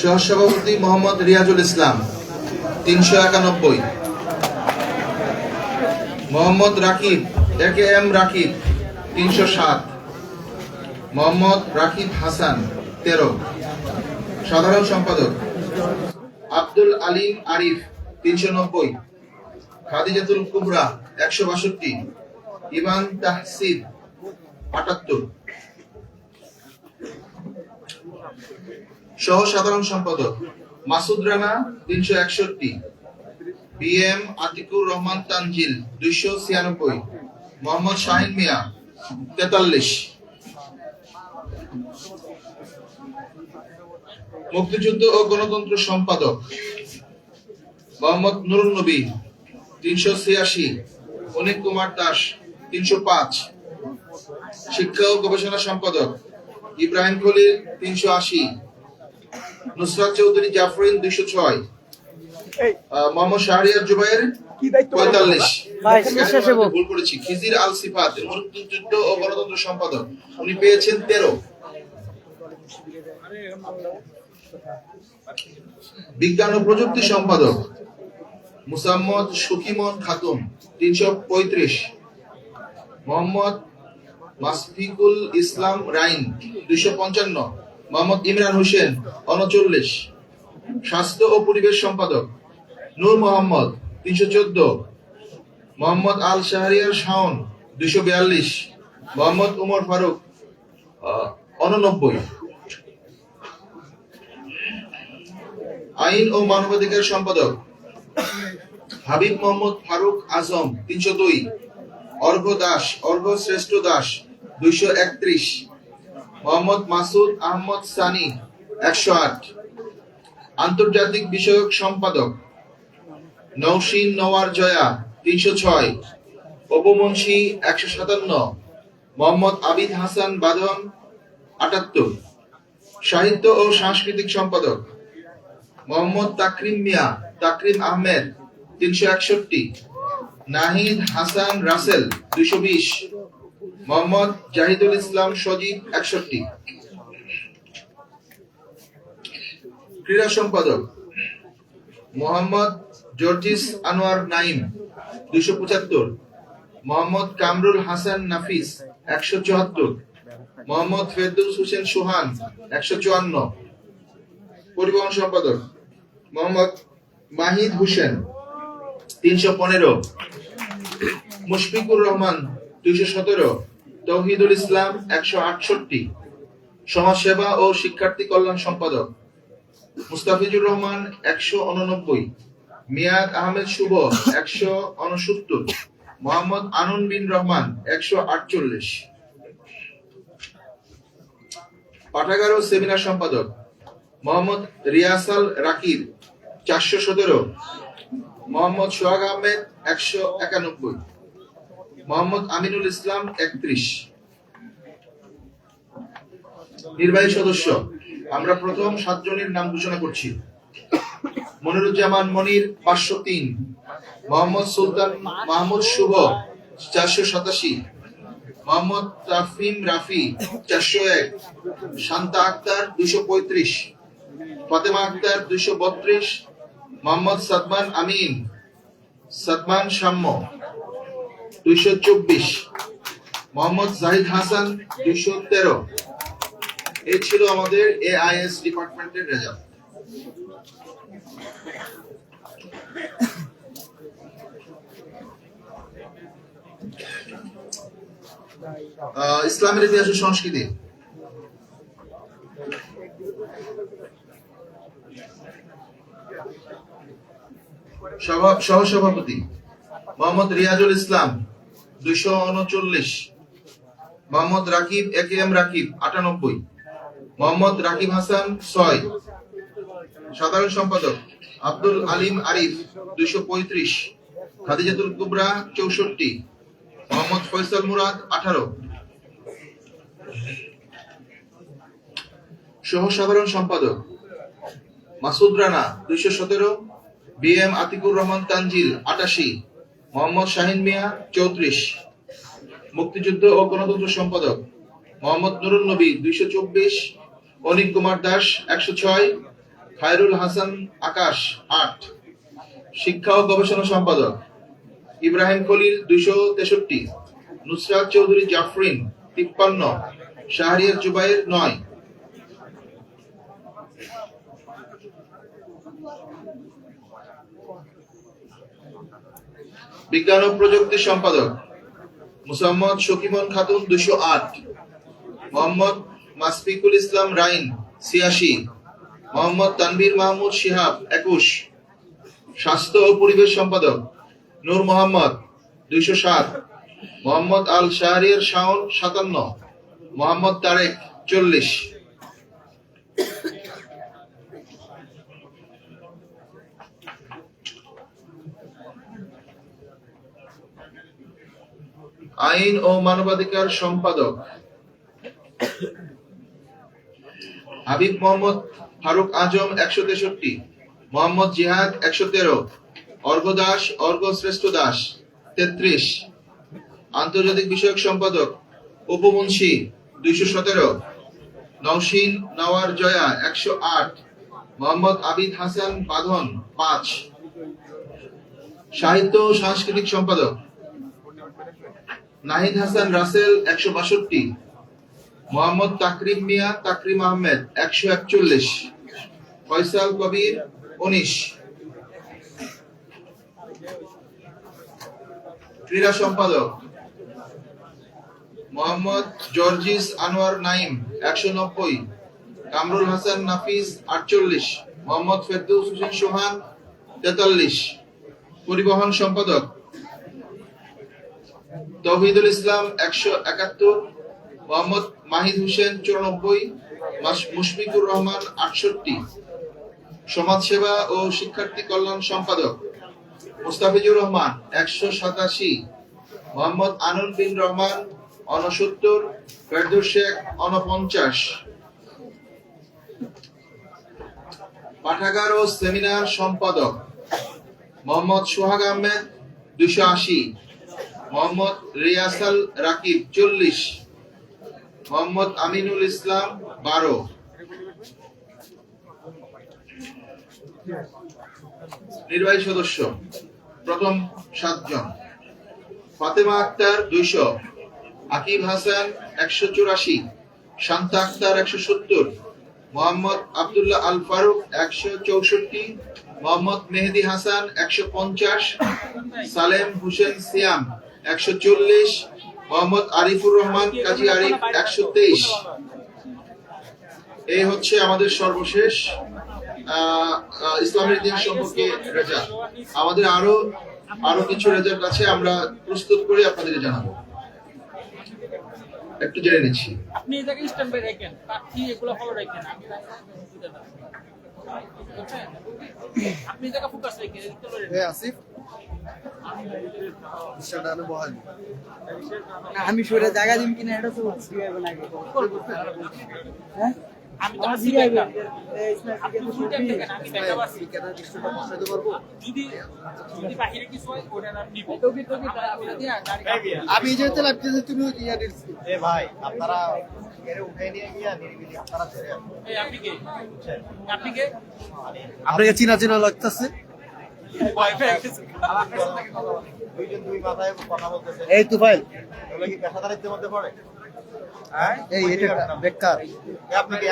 সহসভাপতি মোহাম্মদ রিয়াজুল ইসলাম, তিনশো একানব্বই। Mohammad Rakib, A K M Rakib, তিনশো সাত। মোহাম্মদ রাকিব হাসান, তেরো। সাধারণ সম্পাদক আব্দুল আলিম আরিফ, তিনশো নব্বই। খাদিজাতুল কুবরা, একশো বাষট্টি। ইমান তাহসিব, আটাত্তর। সহ সাধারণ সম্পাদক মাসুদ রানা, তিনশো একষট্টি। বি এম আতিকুর রহমান তানজিল, দুইশো ছিয়ানব্বই। মোহাম্মদ শাহিন মিয়া, তেতাল্লিশ। মুক্তিযুদ্ধ ও গণতন্ত্র সম্পাদক মোহাম্মদ নুরুল নবী, তিনশো ছিয়াশি। অনিক কুমার দাস, তিনশো পাঁচ। শিক্ষা ও গবেষণা সম্পাদক ইব্রাহিম খলিল, তিনশো আশি। নুসরাত চৌধুরী জাফরিন দুইশো ছয়। আহ, মোহাম্মদ শাহরিয়ার জুবাইর পঁয়তাল্লিশ। ভাই, এখানে শেষে আমি বল। ভুল করেছি। খিজির আল সিফাত মুক্তিযুদ্ধ ও গণতন্ত্র সম্পাদক। উনি পেয়েছেন তেরো। বিজ্ঞান ও প্রযুক্তি সম্পাদক। মুসাম্মদ সুকিমন খাতুন তিনশো পঁয়ত্রিশ। মোহাম্মদ মাসফিকুল ইসলাম রাইন দুইশো পঞ্চান্ন। মোহাম্মদ ইমরান হোসেন অনচল্লিশ স্বাস্থ্য ও পরিবেশ সম্পাদক, নূর মোহাম্মদ, তিনশো চোদ্দ। মোহাম্মদ আল শাহরিয়ার শাওন, দুইশো বিয়াল্লিশ। মোহাম্মদ উমর ফারুক অননব্বই আইন ও মানবাধিকার সম্পাদক, হাবিব মোহাম্মদ ফারুক আজম, তিনশো দুই। অর্ঘ দাস অর্ঘ শ্রেষ্ঠ দাস, দুইশো একত্রিশ। মোহাম্মদ মাসুদ আহমদ সানি, একশো আট। আন্তর্জাতিক বিষয়ক সম্পাদক নৌসিন নওয়ার জয়া, তিনশো ছয়। অপমনসি একশো সাতান্ন। মোহাম্মদ আবিদ হাসান বাদন, আটাত্তর। সাহিত্য ও সাংস্কৃতিক সম্পাদক, মোহাম্মদ তাকরিম মিয়া, তাকরিম আহমেদ, তিনশো একষট্টি। নাহিদ হাসান রাসেল, দুইশো বিশ। মোহাম্মদ জাহিদুল ইসলাম সজীব একষট্টি। ক্রীড়া সম্পাদক মোহাম্মদ জর্জিস আনোয়ার নাইম দুইশো পঁচাত্তর। মোহাম্মদ কামরুল হাসান নাফিস একশো চুয়াত্তর। মোহাম্মদ ফেরদৌস হোসেন সোহান একশো চুয়ান্ন। পরিবহন সম্পাদক মোহাম্মদ মাহিদ হোসেন তিনশো পনেরো। মুশফিকুর রহমান দুইশো সতেরো। তৌহিদুল ইসলাম একশো আটষট্টি, সমাজসেবা ও শিক্ষার্থী কল্যাণ সম্পাদক, মুস্তাফিজুর রহমান একশো উননব্বই, মিয়াদ আহমেদ শুভ একশো উনসত্তর, মোহাম্মদ আনুন বিন রহমান একশো আটচল্লিশ। পাঠাগার ও সেমিনার সম্পাদক, মোহাম্মদ রিয়াসাল রাকিব চারশো সতেরো, মোহাম্মদ সোহাগ আহমেদ একশো একানব্বই। মোহাম্মদ আমিনুল ইসলাম একত্রিশ। নির্বাহী সদস্য, আমরা প্রথম সাতজনের নাম ঘোষণা করছি। মনিরুজ্জামান মনির পাঁচশো তিন, মোহাম্মদ সুলতান মাহমুদ শুভ চারশো সাতাশি, মোহাম্মদ তাফিম রাফি চারশো এক, শান্তা আক্তার দুইশো পঁয়ত্রিশ, ফাতেমা আক্তার দুইশো বত্রিশ, মোহাম্মদ সাদমান আমিন, সাদমান সাম্য। দুইশো চব্বিশ। মোহাম্মদ জাহিদ হাসান, দুইশো তেরো। এই ছিল আমাদের এআইএস ডিপার্টমেন্টের রেজাল্ট ইসলামের ইতিহাস ও সংস্কৃতি। সভা- সহসভাপতি। মোহাম্মদ রিয়াজুল ইসলাম, দুইশো উনচল্লিশ। Mohammad Rakib, A K M Rakib, আটানব্বই। মোহাম্মদ রাকিব হাসান, ছয়। সাধারণ সম্পাদক, আব্দুল আলিম আরিফ, দুইশো পঁয়ত্রিশ। খাদিজাতুল কুবরা, চৌষট্টি। মোহাম্মদ ফয়সাল মুরাদ, আঠারো। সহ সাধারণ সম্পাদক, মাসুদ রানা, দুইশো সতেরো। বি এম আতিকুর রহমান তানজিল, আটাশি। মোহাম্মদ শাহিন মিয়া চৌত্রিশ, মুক্তিযুদ্ধ ও গণতন্ত্র সম্পাদক মোহাম্মদ নুরুল নবী দুইশো চব্বিশ, অনিক কুমার দাস একশো ছয়, খায়রুল হাসান আকাশ আট। শিক্ষা ও গবেষণা সম্পাদক ইব্রাহিম খলিল দুইশো তেষট্টি, নুসরাত চৌধুরী জাফরিন তিপ্পান্ন, শাহরিয়ার জুবাইর নয়। বিজ্ঞান ও প্রযুক্তি সম্পাদক মুসাম্মদ শকিমন খাতুন দুশো আট, মোহাম্মদ মাসফিকুল ইসলাম রাইন ছিয়াশি, মোহাম্মদ তানভীর মাহমুদ শিহাব একুশ, স্বাস্থ্য ও পরিবেশ সম্পাদক নূর মোহাম্মদ দুইশো সাত, মোহাম্মদ আল শাহরিয়ার শাওন সাতান্ন, মোহাম্মদ তারেক চল্লিশ। আইন ও মানবাধিকার সম্পাদক হাবিব মোহাম্মদ ফারুক আজম একশো তেষট্টি, মোহাম্মদ জিহাদ একশো তেরো, অর্ঘ দাস, অর্ঘ শ্রেষ্ঠ দাস তেত্রিশ। আন্তর্জাতিক বিষয়ক সম্পাদক উপমুন্সি দুইশো সতেরো, নওশিন নওয়ার জয়া একশো আট, মোহাম্মদ আবিদ হাসান বাঁধন পাঁচ। সাহিত্য ও সাংস্কৃতিক সম্পাদক নাহিদ হাসান রাসেল একশো বাষট্টি, মোহাম্মদ তাকরিম মিয়া তাকরিম আহমেদ একশো একচল্লিশ, ফয়সাল কবির উনিশ। ক্রীড়া সম্পাদক মোহাম্মদ জর্জিস আনোয়ার নাইম একশো নব্বই, কামরুল হাসান নাফিস আটচল্লিশ, মোহাম্মদ ফেরদৌস হোসেন সোহান তেতাল্লিশ। পরিবহন সম্পাদক তৌহিদুল ইসলাম একশো একাত্তর, মোহাম্মদ মাহিদ হোসেন চুরানব্বই মুশফিকুর রহমান আটষট্টি। সমাজসেবা ও শিক্ষার্থী কল্যাণ সম্পাদক মুস্তাফিজুর রহমান একশো সাতাশি, মোহাম্মদ আনুল বিন রহমান অনসত্তর, ফেরদৌস শেখ অনপঞ্চাশ। পাঠাগার ও সেমিনার সম্পাদক মোহাম্মদ সোহাগ আহমেদ দুশো আশি। মোহাম্মদ রিয়াসাল রাকিব, চল্লিশ। মোহাম্মদ আমিনুল ইসলাম, বারো। নির্বাহী সদস্য, প্রথম সাতজন। ফাতেমা আক্তার, দুইশো। আকিব হাসান, একশো চুরাশি। শান্তা আক্তার, একশো সত্তর। মোহাম্মদ আবদুল্লাহ আল ফারুক, একশো চৌষট্টি। মোহাম্মদ মেহেদি হাসান, একশো পঞ্চাশ। সালেম হোসেন সিয়াম একশো চল্লিশ মোহাম্মদ আরিফুর রহমান কাজী আরিফ একশো তেইশ। এই হচ্ছে আমাদের সর্বশেষ ইসলামের ইতিহাস সম্পর্কে রেজাল্ট আমাদের আরও আরও কিছু রেজাল্ট আছে আমরা প্রস্তুত করে আপনাদের জানাব। একটু জেনে নিচ্ছি। আপনি স্ট্যান্ড বাই রাখেন প্রার্থী এগুলো ফলো রাখেন? আমি আপনি জায়গা ফোকাস রাখেন। এ আসিফ। আমি সরে জায়গা দিম কিনা এটা তো হ্যাঁ? আমি হয় ওটা না নিবে। টুপি টুপি আমরা দিয়া গাড়ি আমি যেতে লাগতে যে তুমি ইয়া দিচ্ছি এ ভাই আপনারা এর উঠে নিয়ে গিয়া নিরিবিলি আপনারা ছেড়ে আসুন। এই আপনি কে? আপনি কে? আপনাকে চিনা চিনা লাগতেছে। এই তুফাইল। এগুলো কি পেশাদারিত্বের মধ্যে পড়ে? হ্যাঁ এই এটা বেকার।